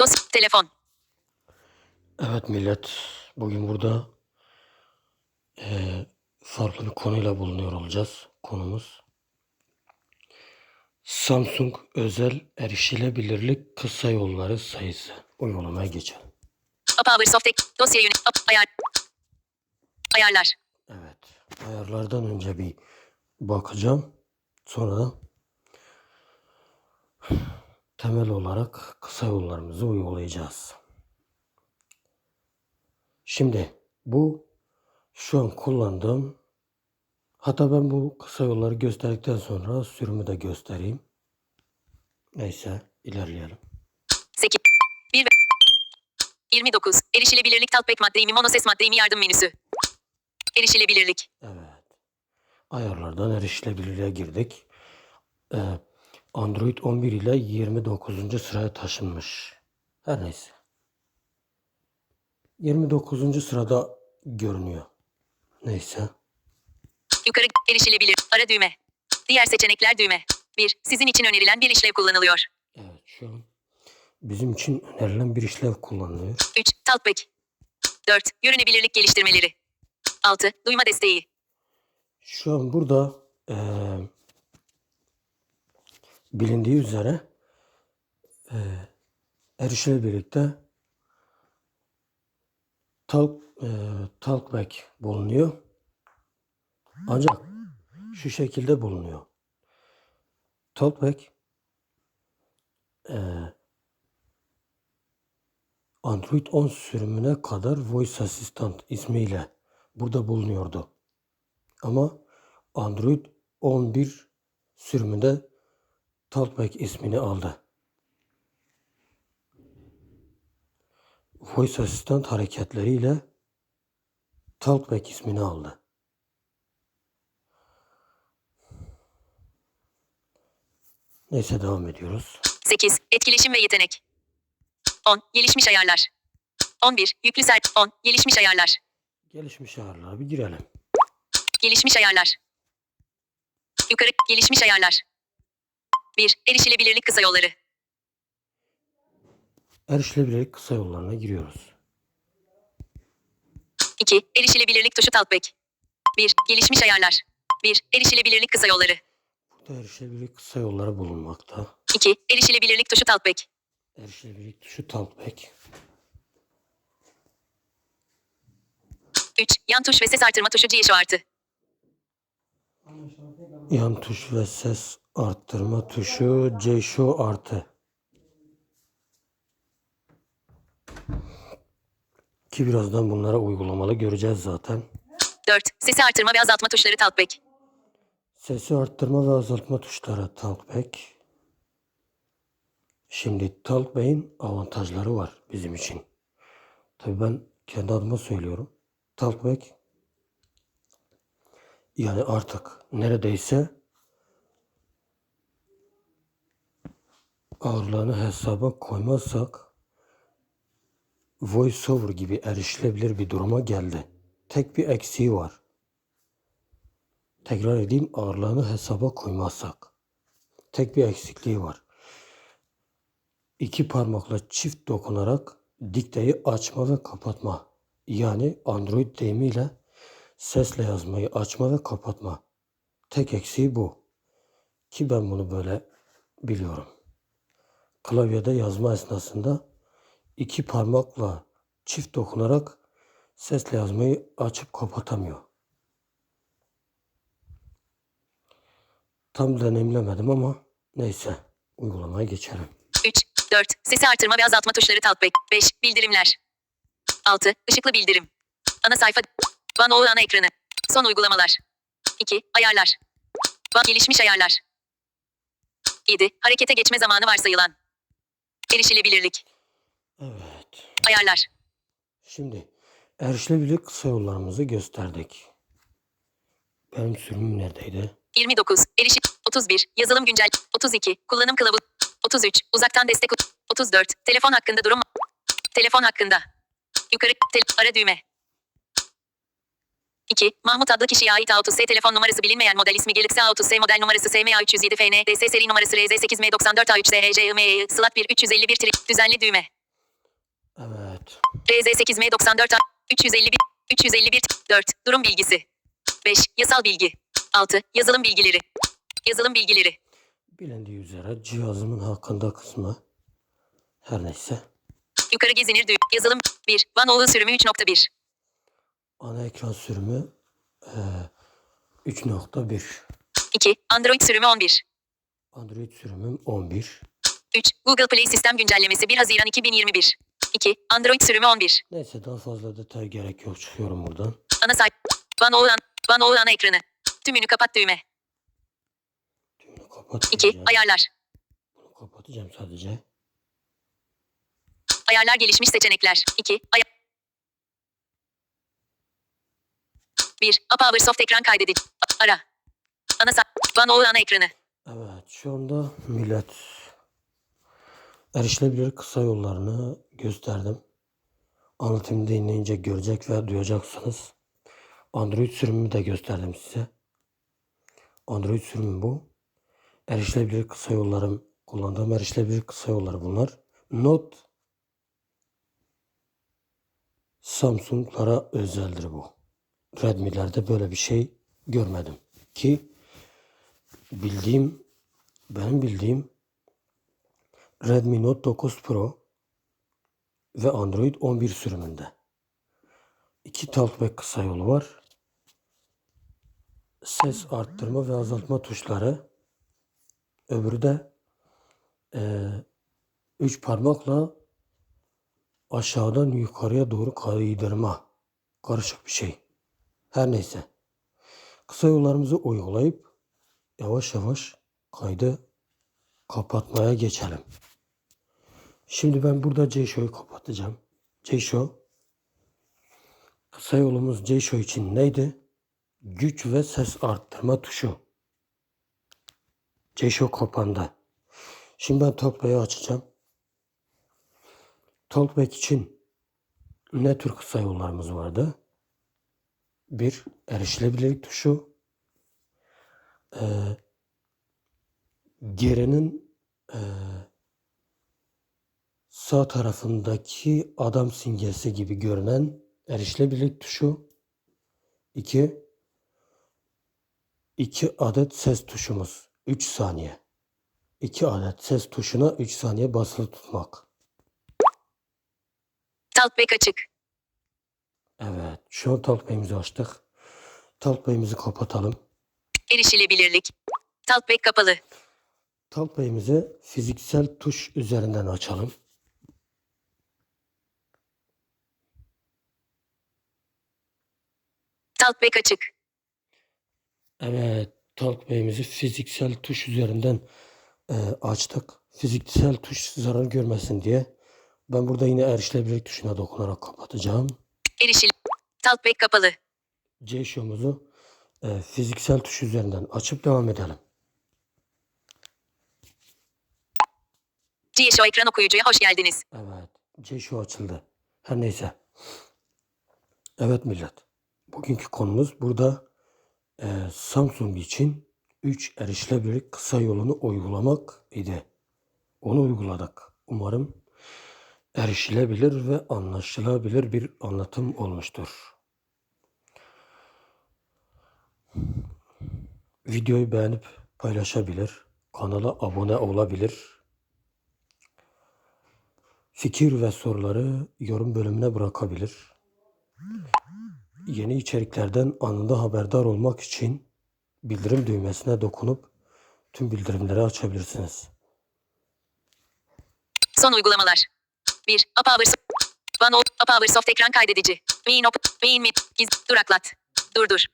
Dosya. Telefon. Evet millet, bugün burada eee, farklı bir konuyla bulunuyor olacağız. Konumuz Samsung özel erişilebilirlik kısa yolları sayısı. Uygulamaya geçelim. Power Soft'tek. Dosya yönet. Ayar. Ayarlar. Evet, ayarlardan önce bir bakacağım. Sonra da temel olarak kısa yollarımızı uygulayacağız. Şimdi bu şu an kullandığım hatta ben bu kısa yolları gösterdikten sonra sürümü de göstereyim. Neyse ilerleyelim. 8. 1 ve 29. Erişilebilirlik talpek maddeyi mi monoses maddeyi mi yardım menüsü. Erişilebilirlik. Evet. Ayarlardan erişilebilirliğe girdik. Ee, Android 11 ile 29. sıraya taşınmış. Her neyse. 29. sırada görünüyor. Neyse. Yukarı erişilebilir. Ara düğme. Diğer seçenekler düğme. 1. Sizin için önerilen bir işlev kullanılıyor. Evet şu an bizim için önerilen bir işlev kullanılıyor. 3. Talpek. 4. Görünebilirlik geliştirmeleri. 6. Duyma desteği. Şu an burada eee, bilindiği üzere eee erişilebilirlikte talk, eee, talkback bulunuyor. Ancak şu şekilde bulunuyor. Talkback eee, Android 10 sürümüne kadar Voice Assistant ismiyle burada bulunuyordu. Ama Android 11 sürümünde Talkback ismini aldı. Voice Assistant hareketleriyle Talkback ismini aldı. Neyse devam ediyoruz. 8. Etkileşim ve yetenek. 10. Gelişmiş ayarlar. 11. Yüklü sert. 10. Gelişmiş ayarlar. Gelişmiş ayarlara bir girelim. Gelişmiş ayarlar. Yukarı gelişmiş ayarlar. 1. Erişilebilirlik kısa yolları. Erişilebilirlik kısa yollarına giriyoruz. 2. Erişilebilirlik tuşu talpek. 1. Gelişmiş ayarlar. 1. Erişilebilirlik kısa yolları. Burada erişilebilirlik kısa yolları bulunmakta. 2. Erişilebilirlik tuşu talpek. Erişilebilirlik tuşu Talkback. 3. Yan tuş ve ses artırma tuşu G artı. Yan tuş ve ses arttırma tuşu C Show artı. Ki birazdan bunlara uygulamalı göreceğiz zaten. 4. Sesi artırma ve azaltma tuşları talpek. Sesi arttırma ve azaltma tuşları Talkback. Şimdi Talkback'in avantajları var bizim için. Tabii ben kendi adıma söylüyorum. Talkback yani artık neredeyse ağırlığını hesaba koymazsak VoiceOver gibi erişilebilir bir duruma geldi. Tek bir eksiği var. Tekrar edeyim ağırlığını hesaba koymazsak. Tek bir eksikliği var. İki parmakla çift dokunarak dikteyi açma ve kapatma. Yani Android deyimiyle sesle yazmayı açma ve kapatma. Tek eksiği bu. Ki ben bunu böyle biliyorum. Klavyede yazma esnasında iki parmakla çift dokunarak sesle yazmayı açıp kapatamıyor. Tam deneyimlemedim ama neyse uygulamaya geçelim. 3. 4. Sesi artırma ve azaltma tuşları talpek. 5. Bildirimler. 6. Işıklı bildirim. Ana sayfa. Van o ana ekranı. Son uygulamalar. 2. Ayarlar. Van gelişmiş ayarlar. 7. Harekete geçme zamanı varsayılan. Erişilebilirlik. Evet. Ayarlar. Şimdi erişilebilirlik kısa yollarımızı gösterdik. Benim sürümüm neredeydi? 29. Erişim. 31. Yazılım güncel. 32. Kullanım kılavuzu. 33. Uzaktan destek. 34. Telefon hakkında durum. Telefon hakkında. Yukarı. Tel ara düğme. 2. Mahmut adlı kişiye ait A30S telefon numarası bilinmeyen model ismi Galaxy A30S model numarası SMA307 FN, DS seri numarası RZ8M94A3DHCIMEI, slot 1 351 tri, düzenli düğme. Evet. RZ8M94 351 351 4 Durum bilgisi 5 Yasal bilgi 6 Yazılım bilgileri Yazılım bilgileri Bilindiği üzere cihazımın hakkında kısmı her neyse. Yukarı gezinir düğüm Yazılım 1 Vanoğlu sürümü 3.1 Ana ekran sürümü eee 3.1. 2 Android sürümü 11 Android sürümüm 11. 3 Google Play sistem güncellemesi 1 Haziran 2021 2 Android sürümü 11 Neyse daha fazla detay gerek yok. Çıkıyorum buradan. Ana sayfa Vanoğlu an Vanoğlu ana ekranı Tümünü kapat düğme Tümünü 2 kapatacağım. Ayarlar Bunu kapatacağım sadece. Ayarlar gelişmiş seçenekler 2 Ay 1 Powersoft ekran kaydedici Ara Ana sayfa Vanoğlu ana ekranı Evet şu anda millet erişilebilir kısa yollarını gösterdim. Anlatımı dinleyince görecek ve duyacaksınız. Android sürümümü de gösterdim size. Android sürümü bu. Erişilebilir kısa yollarım, kullandığım erişilebilir kısa yolları bunlar. Not Samsung'lara özeldir bu. Redmi'lerde böyle bir şey görmedim. Ki bildiğim, benim bildiğim Redmi Note 9 Pro ve Android 11 sürümünde. İki talkback kısa yolu var. Ses arttırma ve azaltma tuşları. Öbürü de eee, üç parmakla aşağıdan yukarıya doğru kaydırma. Karışık bir şey. Her neyse. Kısa yollarımızı uygulayıp yavaş yavaş kaydı kapatmaya geçelim. Şimdi ben burada JShow'yu kapatacağım. JShow kısa yolumuz JShow için neydi? Güç ve ses arttırma tuşu. JShow kapandı. Şimdi ben Talkback'i açacağım. Talkback için ne tür kısa yollarımız vardı? Bir, erişilebilirlik tuşu. Ee, gerinin eee, sağ tarafındaki adam simgesi gibi görünen erişilebilirlik tuşu. 2 2 adet ses tuşumuz 3 saniye. 2 adet ses tuşuna 3 saniye basılı tutmak. Talkback açık Evet, şu an Talkback'imizi açtık. Talkback'imizi kapatalım. Erişilebilirlik Talkback kapalı Talkback'imizi fiziksel tuş üzerinden açalım. Talkback açık Evet, Talkback'imizi fiziksel tuş üzerinden e, açtık. Fiziksel tuş zarar görmesin diye ben burada yine erişilebilirlik tuşuna dokunarak kapatacağım. Erişil Talkback kapalı JShow'umuzu e, fiziksel tuş üzerinden açıp devam edelim. GSO ekran okuyucuya hoş geldiniz. Evet, JShow açıldı. Her neyse. Evet millet. Bugünkü konumuz burada e, Samsung için 3 erişilebilirlik kısa yolunu uygulamak idi. Onu uyguladık. Umarım erişilebilir ve anlaşılabilir bir anlatım olmuştur. Videoyu beğenip paylaşabilir, kanala abone olabilir. Fikir ve soruları yorum bölümüne bırakabilir. Yeni içeriklerden anında haberdar olmak için bildirim düğmesine dokunup tüm bildirimleri açabilirsiniz. Son uygulamalar 1. Powersoft Vanoğlu Powersoft ekran kaydedici Main op Main mi Giz Duraklat Durdur